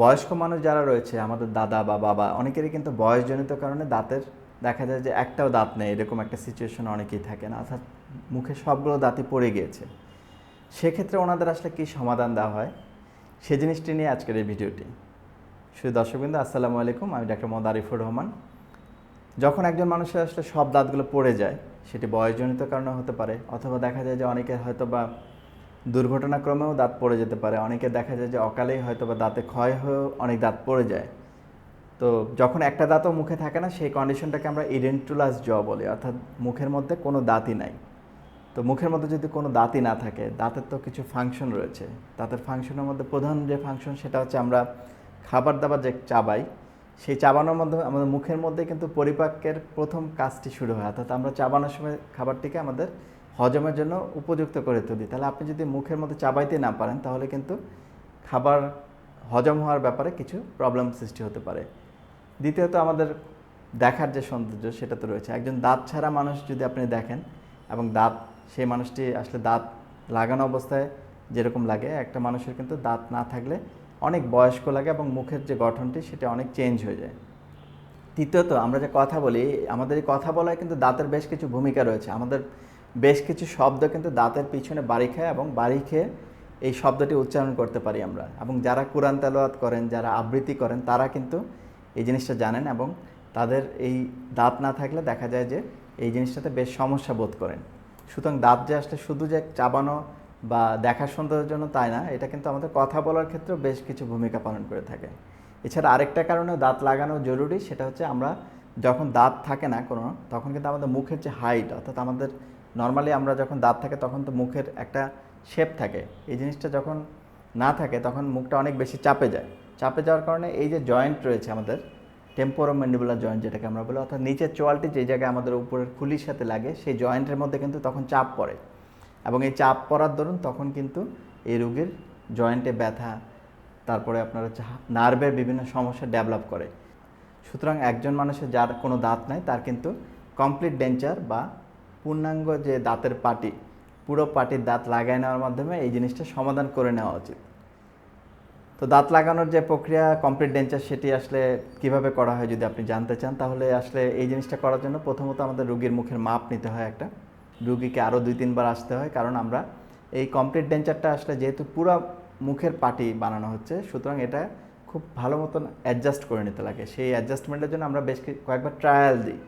বয়স্ক মানুষ যারা রয়েছে, আমাদের দাদা বা বাবা, অনেকেরই কিন্তু বয়সজনিত কারণে দাঁতের দেখা যায় যে একটাও দাঁত নেই, এরকম একটা সিচুয়েশন অনেকেই থাকে না। অর্থাৎ মুখে সবগুলো দাঁতই পড়ে গিয়েছে। সেক্ষেত্রে ওনাদের আসলে কী সমাধান দেওয়া হয়? সে জিনিসটি নিয়ে আজকের এই ভিডিওটি। শুধু দর্শকবৃন্দ, আসসালামু আলাইকুম। আমি ডাক্তার মোহাম্মদ আরিফুর রহমান। যখন একজন মানুষের আসলে সব দাঁতগুলো পড়ে যায়, সেটি বয়সজনিত কারণে হতে পারে, অথবা দেখা যায় যে অনেকে হয়তো বা দুর্ঘটনাক্রমেও দাঁত পড়ে যেতে পারে। অনেকে দেখা যায় যে অকালেই হয়তো বা দাঁতে ক্ষয় হয়েও অনেক দাঁত পড়ে যায়। তো যখন একটা দাঁতও মুখে থাকে না, সেই কন্ডিশনটাকে আমরা ইডেন্টুলাস জ বলি, অর্থাৎ মুখের মধ্যে কোনো দাঁতই নাই। তো মুখের মধ্যে যদি কোনো দাঁতই না থাকে, দাঁতের তো কিছু ফাংশন রয়েছে। দাঁতের ফাংশনের মধ্যে প্রধান যে ফাংশন সেটা হচ্ছে আমরা খাবার দাবার যে চাবাই, সেই চাবানোর মাধ্যমে আমাদের মুখের মধ্যে কিন্তু পরিপাকের প্রথম কাজটি শুরু হয়। অর্থাৎ আমরা চাবানোর সময় খাবারটিকে আমাদের হজমের জন্য উপযুক্ত করে তুলি। তাহলে আপনি যদি মুখের মধ্যে চাবাইতে না পারেন, তাহলে কিন্তু খাবার হজম হওয়ার ব্যাপারে কিছু প্রবলেম সৃষ্টি হতে পারে। দ্বিতীয়ত আমাদের দেখার যে সৌন্দর্য, সেটা তো রয়েছে। একজন দাঁত ছাড়া মানুষ যদি আপনি দেখেন, এবং দাঁত, সেই মানুষটি আসলে দাঁত লাগানো অবস্থায় যেরকম লাগে, একটা মানুষের কিন্তু দাঁত না থাকলে অনেক বয়স্ক লাগে এবং মুখের যে গঠনটি, সেটা অনেক চেঞ্জ হয়ে যায়। তৃতীয়ত আমরা যে কথা বলি, আমাদের কথা বলায় কিন্তু দাঁতের বেশ কিছু ভূমিকা রয়েছে। আমাদের বেশ কিছু শব্দ কিন্তু দাঁতের পিছনে বাড়ি খায় এবং বাড়ি খেয়ে এই শব্দটি উচ্চারণ করতে পারি আমরা। এবং যারা কোরআন তেলাওয়াত করেন, যারা আবৃত্তি করেন, তারা কিন্তু এই জিনিসটা জানেন এবং তাদের এই দাঁত না থাকলে দেখা যায় যে এই জিনিসটাতে বেশ সমস্যা বোধ করেন। সুতরাং দাঁত যে আসলে শুধু যে চাবানো বা দেখার সৌন্দর্যের জন্য তাই না, এটা কিন্তু আমাদের কথা বলার ক্ষেত্রেও বেশ কিছু ভূমিকা পালন করে থাকে। এছাড়া আরেকটা কারণেও দাঁত লাগানো জরুরি, সেটা হচ্ছে আমরা যখন দাঁত থাকে না কোনো, তখন কিন্তু আমাদের মুখের যে হাইট, অর্থাৎ আমাদের নর্মালি আমরা যখন দাঁত থাকে তখন তো মুখের একটা শেপ থাকে। এই জিনিসটা যখন না থাকে তখন মুখটা অনেক বেশি চাপে যায়। চাপে যাওয়ার কারণে এই যে জয়েন্ট রয়েছে আমাদের টেম্পোরোম্যান্ডিবুলার জয়েন্ট যেটাকে আমরা বলি, অর্থাৎ নিচের চোয়ালটি যে জায়গায় আমাদের উপরের খুলির সাথে লাগে, সেই জয়েন্টের মধ্যে কিন্তু তখন চাপ পড়ে। এবং এই চাপ পড়ার দরুন তখন কিন্তু এই রোগীর জয়েন্টে ব্যথা, তারপরে আপনার হচ্ছে নার্ভের বিভিন্ন সমস্যা ডেভেলপ করে। সুতরাং একজন মানুষের যার কোনো দাঁত নাই, তার কিন্তু কমপ্লিট ডেঞ্চার বা পূর্ণাঙ্গ যে দাঁতের পাটি, পুরো পাটির দাঁত লাগাই নেওয়ার মাধ্যমে এই জিনিসটা সমাধান করে নেওয়া উচিত। তো দাঁত লাগানোর যে প্রক্রিয়া কমপ্লিট ডেঞ্চার সেটি আসলে কীভাবে করা হয় যদি আপনি জানতে চান, তাহলে আসলে এই জিনিসটা করার জন্য প্রথমত আমাদের রুগীর মুখের মাপ নিতে হয় একটা। রুগীকে আরও দুই, তিনবার আসতে হয়, কারণ আমরা এই কমপ্লিট ডেঞ্চারটা আসলে যেহেতু পুরো মুখের পাটি বানানো হচ্ছে, সুতরাং এটা খুব ভালো মতন অ্যাডজাস্ট করে নিতে লাগে। সেই অ্যাডজাস্টমেন্টের জন্য আমরা বেশ কয়েকবার ট্রায়াল দিই।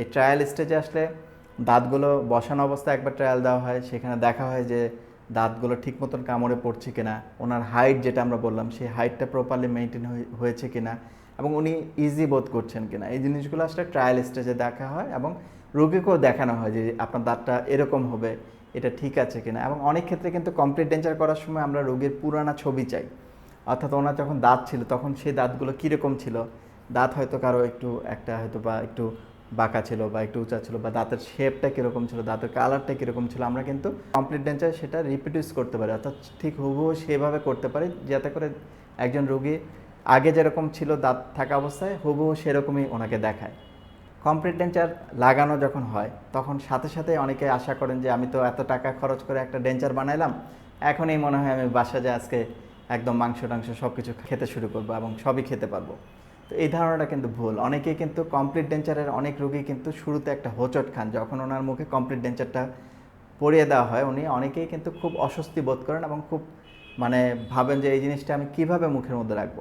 এই ট্রায়াল স্টেজে আসলে দাঁতগুলো বসানো অবস্থায় একবার ট্রায়াল দেওয়া হয়, সেখানে দেখা হয় যে দাঁতগুলো ঠিক মতন কামড়ে পড়ছে কিনা, ওনার হাইট যেটা আমরা বললাম, সেই হাইটটা প্রপারলি মেনটেন হয়েছে কিনা এবং উনি ইজি বোধ করছেন কিনা। এই জিনিসগুলো আসলে ট্রায়াল স্টেজে দেখা হয় এবং রোগীকেও দেখানো হয় যে আপনার দাঁতটা এরকম হবে, এটা ঠিক আছে কিনা এবং অনেক ক্ষেত্রে কিন্তু কমপ্লিট ডেঞ্চার করার সময় আমরা রোগীর পুরানা ছবি চাই। অর্থাৎ ওনার যখন দাঁত ছিল, তখন সেই দাঁতগুলো কীরকম ছিল? দাঁত হয়তো কারও একটু, একটা হয়তো বা একটু বাঁকা ছিল বা একটু উঁচা ছিল বা দাঁতের শেপটা কীরকম ছিল, দাঁতের কালারটা কীরকম ছিল, আমরা কিন্তু কমপ্লিট ডেঞ্চার সেটা রিপ্রডিউস করতে পারি। অর্থাৎ ঠিক হুবহু সেভাবে করতে পারি যাতে করে একজন রোগী আগে যেরকম ছিল দাঁত থাকা অবস্থায় হুবহু সেরকমই ওনাকে দেখায়। কমপ্লিট ডেঞ্চার লাগানো যখন হয়, তখন সাথে সাথে অনেকে আশা করেন যে আমি তো এত টাকা খরচ করে একটা ডেঞ্চার বানাইলাম, এখনই মনে হয় আমি বাসা যে আজকে একদম মাংস টাংস সব কিছু খেতে শুরু করব এবং সবই খেতে পারব। তো এই ধারণাটা কিন্তু ভুল। অনেকেই কিন্তু কমপ্লিট ডেঞ্চারের অনেক রোগী কিন্তু শুরুতে একটা হোচট খান। যখন ওনার মুখে কমপ্লিট ডেঞ্চারটা পরিয়ে দেওয়া হয়, উনি অনেকেই কিন্তু খুব অস্বস্তি বোধ করেন এবং খুব মানে ভাবেন যে এই জিনিসটা আমি কীভাবে মুখের মধ্যে রাখব।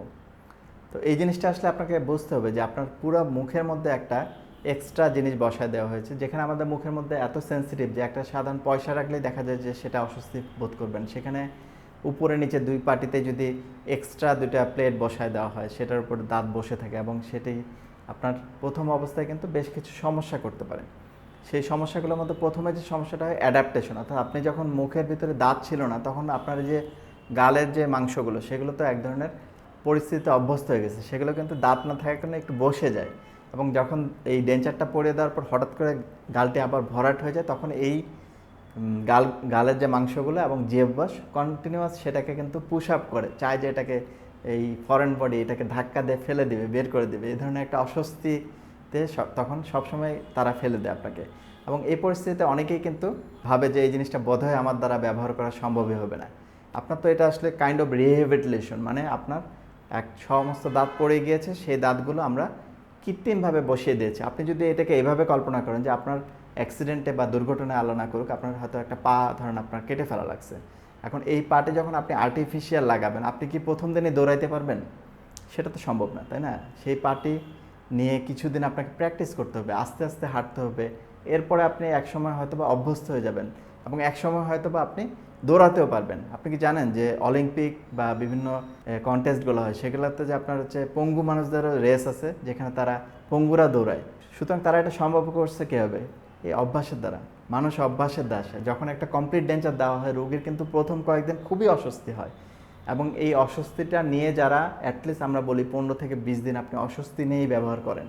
তো এই জিনিসটা আসলে আপনাকে বুঝতে হবে যে আপনার পুরো মুখের মধ্যে একটা এক্সট্রা জিনিস বসায় দেওয়া হয়েছে, যেখানে আমাদের মুখের মধ্যে এত সেন্সিটিভ যে একটা সাধারণ পয়সা রাখলেই দেখা যায় যে সেটা অস্বস্তি বোধ করবেন। সেখানে উপরে নিচে দুই পাটিতে যদি এক্সট্রা দুইটা প্লেট বসায় দেওয়া হয়, সেটার উপর দাঁত বসে থাকে এবং সেটি আপনার প্রথম অবস্থায় কিন্তু বেশ কিছু সমস্যা করতে পারে। সেই সমস্যাগুলোর মধ্যে প্রথমে যে সমস্যাটা হয় অ্যাডাপ্টেশন অর্থাৎ আপনি যখন মুখের ভিতরে দাঁত ছিল না, তখন আপনার যে গালের যে মাংসগুলো, সেগুলো তো এক ধরনের পরিস্থিতিতে অভ্যস্ত হয়ে গেছে। সেগুলো কিন্তু দাঁত না থাকার কারণে একটু বসে যায় এবং যখন এই ডেঞ্চারটা পরিয়ে দেওয়ার পর হঠাৎ করে গালটি আবার ভরাট হয়ে যায়, তখন এই গাল, গালের যে মাংসগুলো এবং জিহ্বাস কন্টিনিউয়াস সেটাকে কিন্তু পুশ আপ করে। চায় যে এটাকে এই ফরেন বডি এটাকে ধাক্কা দিয়ে ফেলে দিবে, বের করে দিবে। এই ধরনের একটা অস্বস্তিতে সব- তখন সবসময় তারা ফেলে দেয় আপনাকে। এবং এই পরিস্থিতিতে অনেকেই কিন্তু ভাবে যে এই জিনিসটা বোধহয় আমার দ্বারা ব্যবহার করা সম্ভবই হবে না। আপনার তো এটা আসলে কাইন্ড অফ রিহেবিলিটেশন মানে আপনার এক সমস্ত দাঁত পড়ে গিয়েছে, সেই দাঁতগুলো আমরা কৃত্রিমভাবে বসিয়ে দিয়েছি। আপনি যদি এটাকে এইভাবে কল্পনা করেন যে আপনার অ্যাক্সিডেন্টে বা দুর্ঘটনায় আলো না করুক, আপনার হয়তো একটা পা, ধরেন আপনার কেটে ফেলা লাগছে। এখন এই পাটে যখন আপনি আর্টিফিশিয়াল লাগাবেন, আপনি কি প্রথম দিনে দৌড়াইতে পারবেন? সেটা তো সম্ভব না, তাই না? সেই পাটি নিয়ে কিছুদিন আপনাকে প্র্যাকটিস করতে হবে, আস্তে আস্তে হাঁটতে হবে। এরপরে আপনি একসময় হয়তো বা অভ্যস্ত হয়ে যাবেন এবং একসময় হয়তো বা আপনি দৌড়াতেও পারবেন। আপনি কি জানেন যে অলিম্পিক বা বিভিন্ন কন্টেস্টগুলো হয়, সেগুলোতে যে আপনার হচ্ছে পঙ্গু মানুষদেরও রেস আছে, যেখানে তারা পঙ্গুরা দৌড়ায়। সুতরাং তারা এটা সম্ভব করছে কীভাবে? এই অভ্যাসের দ্বারা। মানুষ অভ্যাসের দাসে। যখন একটা কমপ্লিট ডেঞ্চার দেওয়া হয়, রোগীর কিন্তু প্রথম কয়েকদিন খুবই অস্বস্তি হয়। এবং এই অস্বস্তিটা নিয়ে যারা অ্যাটলিস্ট আমরা বলি পনেরো থেকে বিশ দিন আপনি অস্বস্তি নিয়েই ব্যবহার করেন।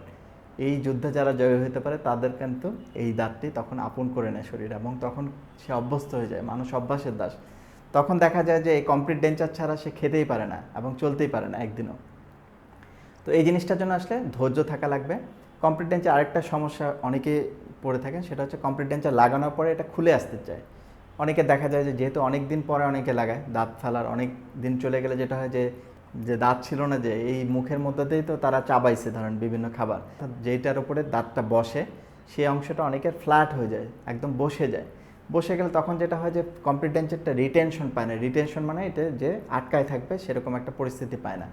এই যুদ্ধে যারা জয় হতে পারে, তাদের কিন্তু এই দাঁতটি তখন আপন করে নেয় শরীর এবং তখন সে অভ্যস্ত হয়ে যায়। মানুষ অভ্যাসের দাস। তখন দেখা যায় যে এই কমপ্লিট ডেঞ্চার ছাড়া সে খেতেই পারে না এবং চলতেই পারে না একদিনও। তো এই জিনিসটার জন্য আসলে ধৈর্য থাকা লাগবে। কমপ্লিট ডেঞ্চার আরেকটা সমস্যা অনেকে পড়ে থাকেন, সেটা হচ্ছে কমপ্লিট ডেঞ্চার লাগানোর পরে এটা খুলে আসতে চায়। অনেকে দেখা যায় যে যেহেতু অনেক দিন পরে অনেকে লাগায়, দাঁত ফেলার অনেক দিন চলে গেলে যেটা হয় যে যে দাঁত ছিল না যে, এই মুখের মধ্যেতেই তো তারা চাবাইছে ধরেন বিভিন্ন খাবার। যেইটার উপরে দাঁতটা বসে, সেই অংশটা অনেকের ফ্ল্যাট হয়ে যায়, একদম বসে যায়। বসে গেলে তখন যেটা হয় যে কমপ্লিট ডেঞ্চারটা রিটেনশন পায় না। রিটেনশন মানে এটা যে আটকায় থাকবে, সেরকম একটা পরিস্থিতি পায় না।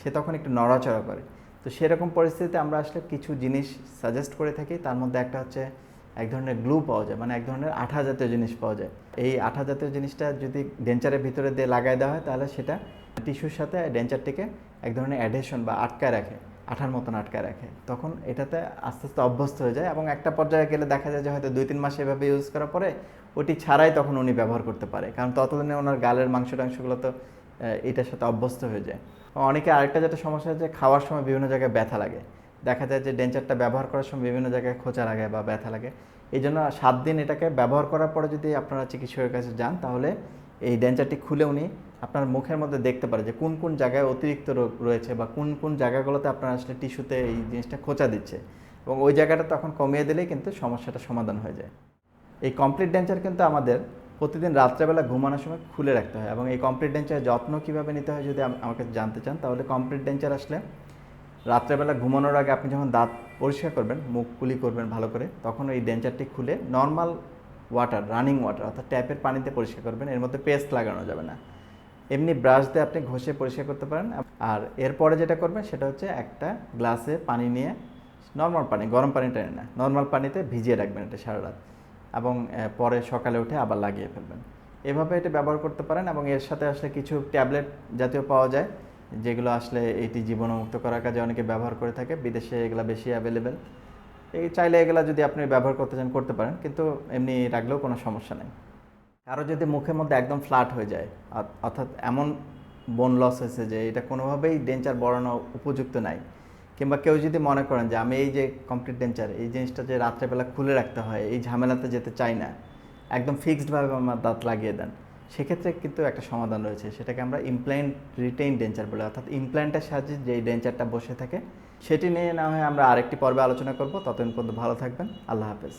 সে তখন একটু নড়াচড়া করে। তো সেরকম পরিস্থিতিতে আমরা আসলে কিছু জিনিস সাজেস্ট করে থাকি। তার মধ্যে একটা হচ্ছে এক ধরনের গ্লু পাওয়া যায় মানে এক ধরনের আঠা জাতীয় জিনিস পাওয়া যায়। এই আঠা জাতীয় জিনিসটা যদি ডেঞ্চারের ভিতরে দিয়ে লাগাই দেওয়া হয়, তাহলে সেটা টিস্যুর সাথে ডেঞ্চারটিকে এক ধরনের অ্যাডহেশন বা আটকায় রাখে, আঠার মতন আটকায় রাখে। তখন এটাতে আস্তে আস্তে অভ্যস্ত হয়ে যায় এবং একটা পর্যায়ে গেলে দেখা যায় যে হয়তো দুই তিন মাস এভাবে ইউজ করার পরে ওটি ছাড়াই তখন উনি ব্যবহার করতে পারে। কারণ ততদিনে ওনার গালের মাংস টাংসগুলো তো এটার সাথে অভ্যস্ত হয়ে যায়। অনেকে আরেকটা যেটা সমস্যা হচ্ছে খাওয়ার সময় বিভিন্ন জায়গায় ব্যথা লাগে। দেখা যায় যে ডেঞ্চারটা ব্যবহার করার সময় বিভিন্ন জায়গায় খোঁচা লাগে বা ব্যথা লাগে। এই জন্য সাত দিন এটাকে ব্যবহার করার পরে যদি আপনারা চিকিৎসকের কাছে যান, তাহলে এই ডেঞ্চারটি খুলে উনি আপনার মুখের মধ্যে দেখতে পারে যে কোন কোন জায়গায় অতিরিক্ত রোগ রয়েছে বা কোন কোন জায়গাগুলোতে আপনার আসলে টিস্যুতে এই জিনিসটা খোঁচা দিচ্ছে। এবং ওই জায়গাটা তখন কমিয়ে দিলেই কিন্তু সমস্যাটা সমাধান হয়ে যায়। এই কমপ্লিট ডেঞ্চার কিন্তু আমাদের প্রতিদিন রাত্রেবেলা ঘুমানোর সময় খুলে রাখতে হয় এবং এই কমপ্লিট ডেঞ্চারের যত্ন কীভাবে নিতে হয় যদি আম- আমাকে জানতে চান, তাহলে কমপ্লিট ডেঞ্চার আসলে রাত্রেবেলা ঘুমানোর আগে আপনি যখন দাঁত পরিষ্কার করবেন, মুখ কুলি করবেন ভালো করে, তখন এই ডেঞ্চারটি খুলে নর্মাল ওয়াটার রানিং ওয়াটার অর্থাৎ ট্যাপের পানিতে পরিষ্কার করবেন, এর মধ্যে পেস্ট লাগানো যাবে না। এমনি ব্রাশ দিয়ে আপনি ঘষে পরিষ্কার করতে পারেন আর এরপরে যেটা করবেন, সেটা হচ্ছে একটা গ্লাসে পানি নিয়ে নর্মাল পানি, গরম পানি টেনে না নর্মাল পানিতে ভিজিয়ে রাখবেন এটা সারা রাত। এবং পরে সকালে উঠে আবার লাগিয়ে ফেলবেন। এভাবে এটা ব্যবহার করতে পারেন এবং এর সাথে আসলে কিছু ট্যাবলেট জাতীয় পাওয়া যায়, যেগুলো আসলে এটি জীবাণুমুক্ত করার কাজে অনেকে ব্যবহার করে থাকে। বিদেশে এগুলো বেশি অ্যাভেলেবেল এই চাইলে এগুলো যদি আপনি ব্যবহার করতে চান, করতে পারেন, কিন্তু এমনি রাখলেও কোনো সমস্যা নেই। কারও যদি মুখের মধ্যে একদম ফ্ল্যাট হয়ে যায় অর্থাৎ এমন বোন লস হয়েছে যে এটা কোনোভাবেই ডেঞ্চার বড়ানো উপযুক্ত নাই কিংবা কেউ যদি মনে করেন যে আমি এই যে কমপ্লিট ডেঞ্চার এই জিনিসটা যে রাত্রেবেলা খুলে রাখতে হয়, এই ঝামেলাতে যেতে চাই না, একদম ফিক্সডভাবে আমার দাঁত লাগিয়ে দেন, সেক্ষেত্রে কিন্তু একটা সমাধান রয়েছে। সেটাকে আমরা ইমপ্ল্যান্ট রিটেইন ডেঞ্চার বলে, অর্থাৎ ইমপ্ল্যান্টের সাহায্যে যেই ডেঞ্চারটা বসে থাকে, সেটি নিয়ে না হয় আমরা আরেকটি পর্বে আলোচনা করব। ততদিন পর্যন্ত ভালো থাকবেন। আল্লাহ হাফেজ।